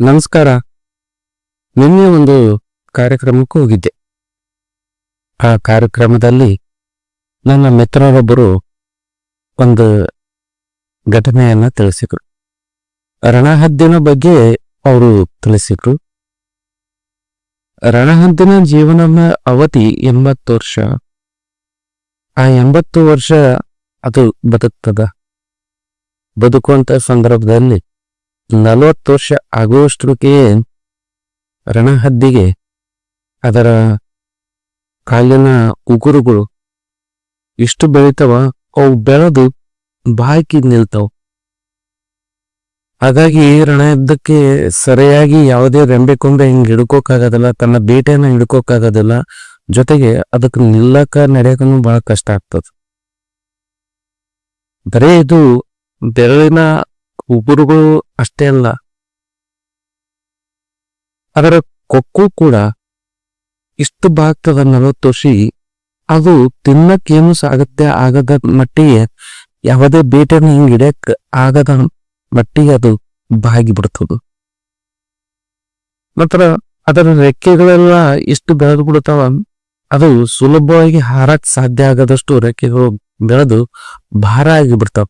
ನಮಸ್ಕಾರ. ನಿನ್ನೆ ಒಂದು ಕಾರ್ಯಕ್ರಮಕ್ಕೆ ಹೋಗಿದ್ದೆ. ಆ ಕಾರ್ಯಕ್ರಮದಲ್ಲಿ ನನ್ನ ಮಿತ್ರರೊಬ್ಬರು ಒಂದು ಘಟನೆಯನ್ನ ತಿಳಿಸಿದ್ರು. ರಣಹದ್ದಿನ ಬಗ್ಗೆ ಅವರು ತಿಳಿಸಿದ್ರು. ರಣಹದ್ದಿನ ಜೀವನದ ಅವಧಿ ಎಂಬತ್ತು ವರ್ಷ. ಆ ಎಂಬತ್ತು ವರ್ಷ ಅದು ಬದುಕ್ತದ. ಬದುಕುವಂಥ ಸಂದರ್ಭದಲ್ಲಿ ನಲವತ್ತು ವರ್ಷ ಆಗುವಷ್ಟಕ್ಕೆ ರಣಹದ್ದಿಗೆ ಅದರ ಕಾಲಿನ ಉಗುರುಗಳು ಇಷ್ಟು ಬೆಳಿತಾವ? ಅವು ಬೆಳೆದು ಬಾಕಿ ನಿಲ್ತಾವ. ಹಾಗಾಗಿ ರಣಹದ್ದಕ್ಕೆ ಸರಿಯಾಗಿ ಯಾವುದೇ ರೆಂಬೆ ಕೊಂಬೆ ಹಿಂಗ್ ಹಿಡ್ಕೋಕ್ಕಾಗೋದಿಲ್ಲ, ತನ್ನ ಬೇಟೆಯನ್ನು ಹಿಡ್ಕೋಕ್ಕಾಗೋದಿಲ್ಲ, ಜೊತೆಗೆ ಅದಕ್ಕೆ ನಿಲ್ಲಕ ನಡೆಯಕನು ಬಹಳ ಕಷ್ಟ ಆಗ್ತದ. ಬರೇ ಇದು ಬೆರಳಿನ ಉಗುರುಗಳು ಅಷ್ಟೇ ಅಲ್ಲ. ಅದರ ಕೊಕ್ಕು ಕೂಡ ಇಷ್ಟು ಬಾಗ್ತದ ನಲವತ್ತು ವರ್ಷ ಅದು ತಿನ್ನಕ್ಕೇನು ಸಾಗತ್ಯ ಆಗದ ಮಟ್ಟಿಗೆ ಯಾವುದೇ ಬೇಟೆನ ಹಿಂಗೆ ಇಡಕ್ ಆಗದ ಮಟ್ಟಿಗೆ ಅದು ಬಾಗಿ ಬಿಡ್ತದ. ನಂತರ ಅದರ ರೆಕ್ಕೆಗಳೆಲ್ಲ ಇಷ್ಟು ಬೆಳೆದು ಬಿಡ್ತಾವ ಅದು ಸುಲಭವಾಗಿ ಹಾರಕ್ ಸಾಧ್ಯ ಆಗದಷ್ಟು ರೆಕ್ಕೆಗಳು ಬೆಳೆದು ಭಾರ ಆಗಿ ಬಿಡ್ತಾವ.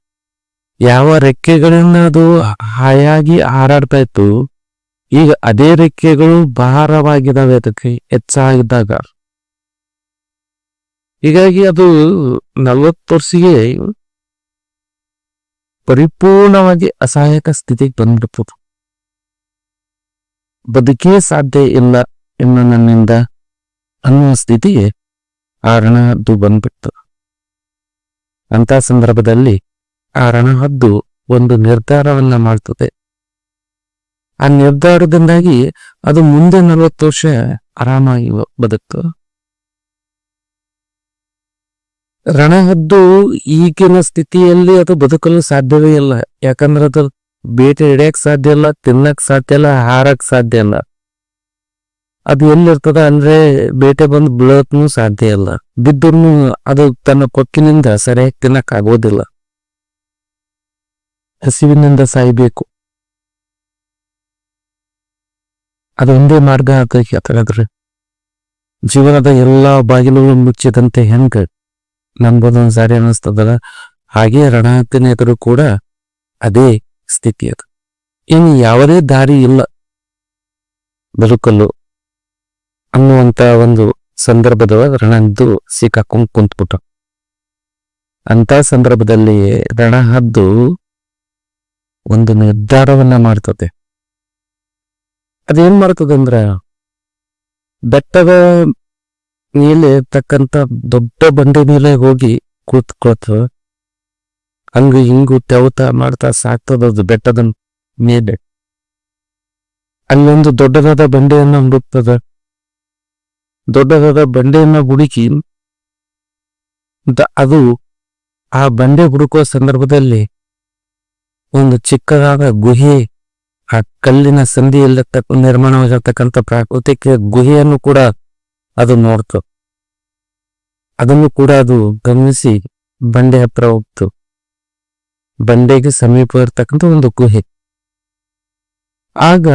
ಯಾವ ರೆಕ್ಕೆಗಳನ್ನ ಅದು ಹಾಯಾಗಿ ಹಾರಾಡ್ತಾ ಇತ್ತು. ಈಗ ಅದೇ ರೆಕ್ಕೆಗಳು ಭಾರವಾಗಿದ್ದಾವೆ ಅದಕ್ಕೆ, ಹೆಚ್ಚಾಗಿದ್ದಾಗ. ಹೀಗಾಗಿ ಅದು ನಲವತ್ತು ವರ್ಷಿಗೆ ಪರಿಪೂರ್ಣವಾಗಿ ಅಸಹಾಯಕ ಸ್ಥಿತಿಗೆ ಬಂದ್ಬಿಡ್ತದೆ. ಬದುಕೇ ಸಾಧ್ಯ ಇಲ್ಲ ಇನ್ನು ನನ್ನಿಂದ ಅನ್ನುವ ಸ್ಥಿತಿಗೆ ಕಾರಣ ಅದು ಬಂದ್ಬಿಡ್ತದೆ. ಅಂತ ಸಂದರ್ಭದಲ್ಲಿ ಆ ರಣಹದ್ದು ಒಂದು ನಿರ್ಧಾರವನ್ನ ಮಾಡ್ತದೆ. ಆ ನಿರ್ಧಾರದಿಂದಾಗಿ ಅದು ಮುಂದೆ ನಲವತ್ತು ವರ್ಷ ಆರಾಮಾಗಿ ಬದುಕ್ತು. ರಣಹದ್ದು ಈಗಿನ ಸ್ಥಿತಿಯಲ್ಲಿ ಅದು ಬದುಕಲು ಸಾಧ್ಯವೇ ಇಲ್ಲ. ಯಾಕಂದ್ರೆ ಅದು ಬೇಟೆ ಹಿಡಿಯಕ್ ಸಾಧ್ಯ ಇಲ್ಲ, ತಿನ್ನಕ್ ಸಾಧ್ಯ ಇಲ್ಲ, ಹಾರಕ್ ಸಾಧ್ಯ ಇಲ್ಲ. ಅದು ಎಲ್ಲಿರ್ತದ ಅಂದ್ರೆ ಬೇಟೆ ಬಂದು ಬೀಳೋಕ್ನು ಸಾಧ್ಯ ಇಲ್ಲ. ಬಿದ್ದರೂ ಅದು ತನ್ನ ಕೊಕ್ಕಿನಿಂದ ಸರಿಯಾಗಿ ತಿನ್ನಕ್ ಆಗೋದಿಲ್ಲ. ಹಸಿವಿನಿಂದ ಸಾಯ್ಬೇಕು. ಅದೊಂದೇ ಮಾರ್ಗ ಅದರಾದ್ರೆ ಜೀವನದ ಎಲ್ಲಾ ಬಾಗಿಲುಗಳು ಮುಚ್ಚಿದಂತೆ ಹೆಂಗ ನಮ್ಗೊಂದೊಂದ್ ಸಾರಿ ಅನ್ನಿಸ್ತದಲ್ಲ, ಹಾಗೆ ರಣಹತ್ತಿನ ಎದುರು ಕೂಡ ಅದೇ ಸ್ಥಿತಿ ಅದು. ಇನ್ನು ಯಾವುದೇ ದಾರಿ ಇಲ್ಲ. ಬದುಕಲು ಅನ್ನುವಂತ ಒಂದು ಸಂದರ್ಭದೊಳಗೆ ರಣದ್ದು ಸಿಕ್ಕಾಕೊಂಡ್ ಕುಂತ್ಬಿಟ್ಟ ಅಂತ ಸಂದರ್ಭದಲ್ಲಿ ರಣಹದ್ದು ಒಂದು ನಿರ್ಧಾರವನ್ನ ಮಾಡ್ತದೆ. ಅದೇನ್ ಮಾಡ್ತದೆ ಅಂದ್ರೆ, ಬೆಟ್ಟದ ಮೇಲೆ ಇರ್ತಕ್ಕಂಥ ದೊಡ್ಡ ಬಂಡೆ ಮೇಲೆ ಹೋಗಿ ಕೂತ್ಕೊಳ್ತ ಹಂಗ ಹಿಂಗು ತೆವತ ಮಾಡ್ತಾ ಸಾಕ್ತದ ಅದು ಬೆಟ್ಟದ ಮೇಲೆ. ಅಲ್ಲೊಂದು ದೊಡ್ಡದಾದ ಬಂಡೆಯನ್ನ ಹುಡುಕ್ತದ. ದೊಡ್ಡದಾದ ಬಂಡೆಯನ್ನ ಹುಡುಕಿ ಅದು ಆ ಬಂಡೆ ಹುಡುಕುವ ಸಂದರ್ಭದಲ್ಲಿ ಒಂದು ಚಿಕ್ಕದಾದ ಗುಹೆ, ಆ ಕಲ್ಲಿನ ಸಂಧಿಯಲ್ಲಿ ನಿರ್ಮಾಣವಾಗಿರ್ತಕ್ಕಂಥ ಪ್ರಾಕೃತಿಕ ಗುಹೆಯನ್ನು ಕೂಡ ಅದು ನೋಡ್ತು. ಅದನ್ನು ಕೂಡ ಅದು ಗಮನಿಸಿ ಬಂಡೆ ಹತ್ರ ಹೋಗ್ತು. ಬಂಡೆಗೆ ಸಮೀಪ ಇರ್ತಕ್ಕಂಥ ಒಂದು ಗುಹೆ. ಆಗ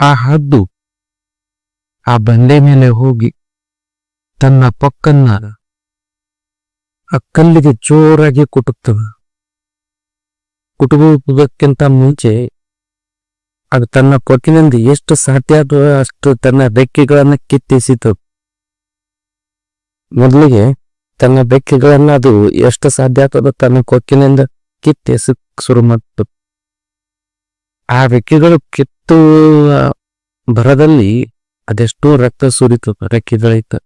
ಆ ಹದ್ದು ಆ ಬಂಡೆ ಮೇಲೆ ಹೋಗಿ ತನ್ನ ಪೊಕ್ಕನ್ನ ಆ ಕಲ್ಲಿಗೆ ಜೋರಾಗಿ ಕುಟುಕ್ತದೆ ಹೋಗೋಕ್ಕಿಂತ ಮುಂಚೆ ಅದು ತನ್ನ ಕೊಕ್ಕಿನಿಂದ ಎಷ್ಟು ಸಾಧ್ಯ ಅಷ್ಟು ತನ್ನ ರೆಕ್ಕೆಗಳನ್ನ ಕಿತ್ತಿಸಿತು. ಮೊದಲಿಗೆ ತನ್ನ ಬೆಕ್ಕೆಗಳನ್ನು ಅದು ಎಷ್ಟು ಸಾಧ್ಯ ಆಗ್ತದೋ ತನ್ನ ಕೊಕ್ಕಿನಿಂದ ಕಿತ್ತೆಸ ಶುರು ಮಾಡ್ತು. ಆ ರೆಕ್ಕೆಗಳು ಕಿತ್ತು ಬರದಲ್ಲಿ ಅದೆಷ್ಟೋ ರಕ್ತ ಸುರಿತು, ರೆಕ್ಕೆಗಳಿತ್ತು.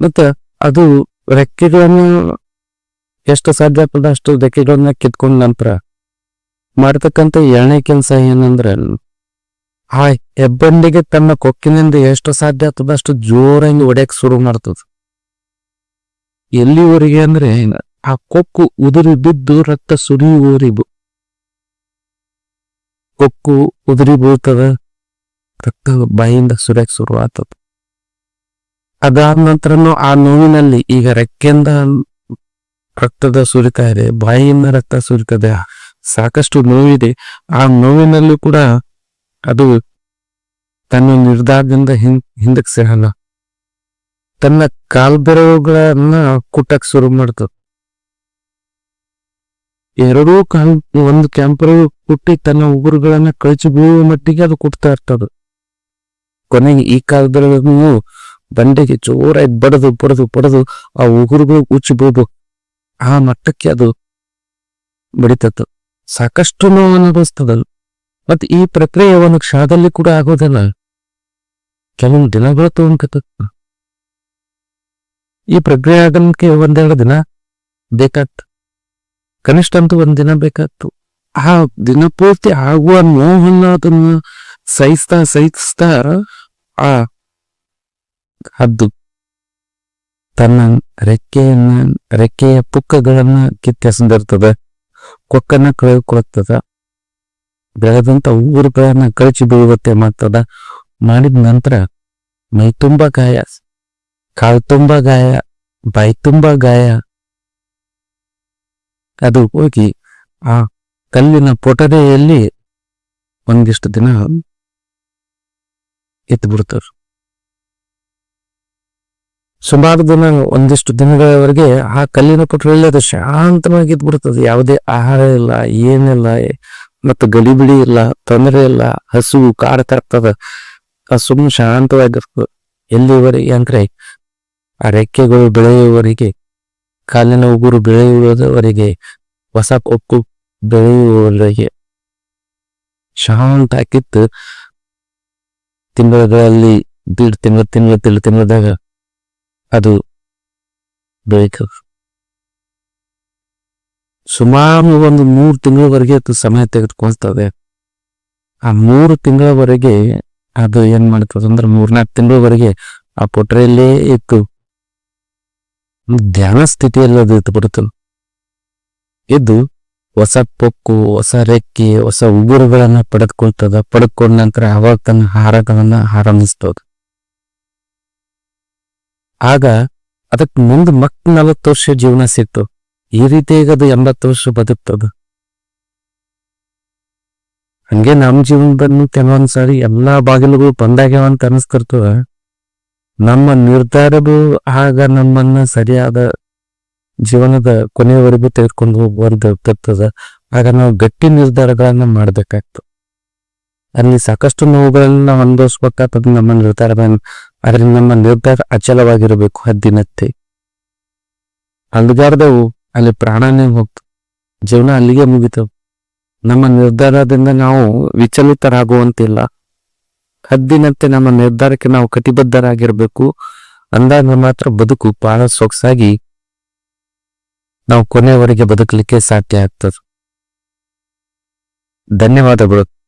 ಮತ್ತ ಅದು ರೆಕ್ಕೆಗಳನ್ನು ಎಷ್ಟು ಸಾಧ್ಯ ಆಗ್ತದ ಅಷ್ಟು ರೆಕ್ಕೆಗಳನ್ನ ಕಿತ್ಕೊಂಡ ನಂತರ ಮಾಡ್ತಕ್ಕಂಥ ಎರಡನೇ ಕೆಲಸ ಏನಂದ್ರೆ ಆ ಹೆಬ್ಬಂಡಿಗೆ ತನ್ನ ಕೊಕ್ಕಿನಿಂದ ಎಷ್ಟು ಸಾಧ್ಯ ಆಗ್ತದ ಅಷ್ಟು ಜೋರಾಗಿ ಒಡೆಯಕ್ಕೆ ಶುರು ಮಾಡ್ತದ. ಎಲ್ಲಿವರೆಗೆ ಅಂದ್ರೆ, ಆ ಕೊಕ್ಕು ಉದುರಿ ಬಿದ್ದು ರಕ್ತ ಸುರಿಯುವವರೆಗೂ ಕೊಕ್ಕು ಉದುರಿ ಬೀಳ್ತದ, ರಕ್ತ ಬಾಯಿಂದ ಸುರಿಯಕ್ ಶುರು ಆಗ್ತದ. ಅದಾದ ನಂತರನು ಆ ನೋವಿನಲ್ಲಿ ಈಗ ರೆಕ್ಕೆಯಿಂದ ರಕ್ತದ ಸುರಿತ ಇದೆ, ಬಾಯಿಯಿಂದ ರಕ್ತ ಸುರಿತದೆ ಸಾಕಷ್ಟು ನೋವಿದೆ. ಆ ನೋವಿನಲ್ಲೂ ಕೂಡ ಅದು ತನ್ನ ನಿರ್ಧಾರದಿಂದ ಹಿಂದ್ ಹಿಂದಕ್ಕೆ ಸೇರಲ್ಲ. ತನ್ನ ಕಾಲ್ಬೆರವುಗಳನ್ನ ಕುಟ್ಟಕ್ ಶುರು ಮಾಡ್ತದೆ ಎರಡೂ ಕಾಲ್, ಒಂದು ಕ್ಯಾಂಪರು ಕುಟ್ಟಿ ತನ್ನ ಉಗುರುಗಳನ್ನ ಕಳಚಿ ಬೀಳುವ ಮಟ್ಟಿಗೆ ಅದು ಕುಟ್ತಾ ಇರ್ತದ. ಕೊನೆಗೆ ಈ ಕಾಲದಲ್ಲೂ ಬಂಡೆಗೆ ಜೋರಾಗಿ ಬಡದು ಬಡದು ಬಡದು ಆ ಉಗುರುಗಳು ಉಚ್ಚಿ ಆ ಮಟ್ಟಕ್ಕೆ ಅದು ಬಡಿತತ್ತು. ಸಾಕಷ್ಟು ನೋವು ಅನುಭವಿಸ್ತದಲ್ಲ ಮತ್ತೆ ಈ ಪ್ರಕ್ರಿಯೆ ಒಂದು ಕ್ಷಣದಲ್ಲಿ ಕೂಡ ಆಗೋದಲ್ಲ. ಕೆಲವು ದಿನಗಳು ತಗೊಂಡ್ಕತ್ತ ಈ ಪ್ರಕ್ರಿಯೆ ಆಗಲಿಕ್ಕೆ ಒಂದೆರಡು ದಿನ ಬೇಕಾಗ್ತು ಕನಿಷ್ಠ ಅಂತೂ ಒಂದ್ ದಿನ ಬೇಕಾಗ್ತು ಆ ದಿನ ಪೂರ್ತಿ ಆಗುವ ನೋವನ್ನು ಅದನ್ನು ಸಹಿಸ್ತಾ ಸಹಿಸ್ತಾ ಆ ಹದ್ದು ತನ್ನ ರೆಕ್ಕೆಯನ್ನ, ರೆಕ್ಕೆಯ ಪುಕ್ಕಗಳನ್ನ ಕಿತ್ತೆಸೆದಿರ್ತದ. ಕೊಕ್ಕನ್ನ ಕಳೆದುಕೊಳ್ಳುತ್ತದ. ಬೆಳೆದಂತ ಊರುಗಳನ್ನ ಕಳಚಿ ಬೀಳುವಂತೆ ಮಾಡ್ತದ. ಮಾಡಿದ ನಂತರ ಮೈ ತುಂಬ ಗಾಯ, ಕಾಲು ತುಂಬ ಗಾಯ, ಬಾಯಿ ತುಂಬ ಗಾಯ. ಅದು ಹೋಗಿ ಆ ಕಲ್ಲಿನ ಪೊಟರೆಯಲ್ಲಿ ಒಂದಿಷ್ಟು ದಿನ ಬಿಡ್ತಾರೆ ಸುಮಾರು ದಿನ, ಒಂದಿಷ್ಟು ದಿನಗಳವರೆಗೆ ಆ ಕಲ್ಲಿನ ಪೊಟರೆಯಲ್ಲಿ ಅದು ಶಾಂತವಾಗಿ ಇದ್ಬಿಡ್ತದೆ ಯಾವುದೇ ಆಹಾರ ಇಲ್ಲ, ಏನಿಲ್ಲ, ಮತ್ತು ಗಡಿಬಿಡಿ ಇಲ್ಲ, ತೊಂದರೆ ಇಲ್ಲ ಹಸು ಕಾಡು ತರ್ತದ ಸುಮ್ಮನೆ ಶಾಂತವಾಗಿರ್ತದೆ. ಎಲ್ಲಿವರೆಗೆ ಅಂದ್ರೆ ಆ ರೆಕ್ಕೆಗಳು ಬೆಳೆಯುವವರೆಗೆ, ಕಾಲಿನ ಉಗುರು ಬೆಳೆಯುವುದವರೆಗೆ, ಹೊಸ ಕೊಕ್ಕು ಬೆಳೆಯುವವರೆಗೆ ಶಾಂತ ಕಿತ್ತು ತಿಂಗಳಲ್ಲಿ ದೀಡ್ ತಿಂಗಳ ತಿಂಗಳ ತಿಳಿ ತಿಂಗಳದಾಗ ಅದು ಬೆಳೀತದೆ ಸುಮಾರು ಒಂದು ಮೂರು ತಿಂಗಳವರೆಗೆ ಅದು ಸಮಯ ತೆಗೆದುಕೊಳ್ತದೆ. ಆ ಮೂರು ತಿಂಗಳವರೆಗೆ ಅದು ಏನ್ ಮಾಡ್ತದೆ ಅಂದ್ರೆ ಮೂರ್ನಾಲ್ಕು ತಿಂಗಳವರೆಗೆ ಆ ಪೊಟ್ರೆಯಲ್ಲೇ ಇತ್ತು. ಧ್ಯಾನ ಸ್ಥಿತಿಯಲ್ಲಿ ಅದು ಇತ್ತು ಬಿಡುತ್ತಲ್ಲ ಇದು ಹೊಸ ಪೊಕ್ಕು, ಹೊಸ ರೆಕ್ಕೆ, ಹೊಸ ಉಗುರುಗಳನ್ನ ಪಡೆದುಕೊಳ್ತದ. ಪಡೆದುಕೊಂಡ ನಂತರ ಅವಾಗ ತನ್ನ ಹಾರಗಳನ್ನ ಆರಂಭಿಸ್ತದ. ಆಗ ಅದಕ್ಕೆ ಮುಂದೆ ಮಕ್ ನಲವತ್ತು ವರ್ಷ ಜೀವನ ಸಿಕ್ತು. ಈ ರೀತಿಯಾಗಿ ಅದು ಎಂಬತ್ತು ವರ್ಷ ಬದುಕ್ತದ. ಹಂಗೆ ನಮ್ಮ ಜೀವನದಲ್ಲಿ ಕೆಲವೊಂದ್ಸಾರಿ ಎಲ್ಲಾ ಬಾಗಿಲುಗಳು ಬಂದಾಗ್ಯಾವ ಅಂತ ಅನಿಸ್ತಿರ್ತದ. ನಮ್ಮ ನಿರ್ಧಾರವು ಆಗ ನಮ್ಮನ್ನ ಸರಿಯಾದ ಜೀವನದ ಕೊನೆಯವರೆಗೂ ತೆಗೆದುಕೊಂಡು ಹೋಗ್ಬಾರ್ದು ಆಗ ನಾವು ಗಟ್ಟಿ ನಿರ್ಧಾರಗಳನ್ನ ಮಾಡ್ಬೇಕಾಗ್ತದೆ. ಅಲ್ಲಿ ಸಾಕಷ್ಟು ನೋವುಗಳನ್ನ ನಾವು ಅನುಭವಿಸ್ಬೇಕಾಗ್ತದೆ ನಮ್ಮ ನಿರ್ಧಾರಗಳನ್ನ. ಆದ್ರೆ ನಮ್ಮ ನಿರ್ಧಾರ ಅಚಲವಾಗಿರಬೇಕು ಹದ್ದಿನತ್ತೆ. ಅಲ್ಗಾರ್ದವು ಅಲ್ಲಿ ಪ್ರಾಣನೇ ಹೋಗ್ತು. ಜೀವನ ಅಲ್ಲಿಗೆ ಮುಗಿತವು ನಮ್ಮ ನಿರ್ಧಾರದಿಂದ ನಾವು ವಿಚಲಿತರಾಗುವಂತಿಲ್ಲ. ಹದ್ದಿನಂತೆ ನಮ್ಮ ನಿರ್ಧಾರಕ್ಕೆ ನಾವು ಕಟಿಬದ್ಧರಾಗಿರ್ಬೇಕು. ಅಂದಾಗ ಮಾತ್ರ ಬದುಕು ಬಹಳ ಸೊಗಸಾಗಿ ನಾವು ಕೊನೆಯವರೆಗೆ ಬದುಕಲಿಕ್ಕೆ ಸಾಧ್ಯ ಆಗ್ತದೆ. ಧನ್ಯವಾದಗಳು.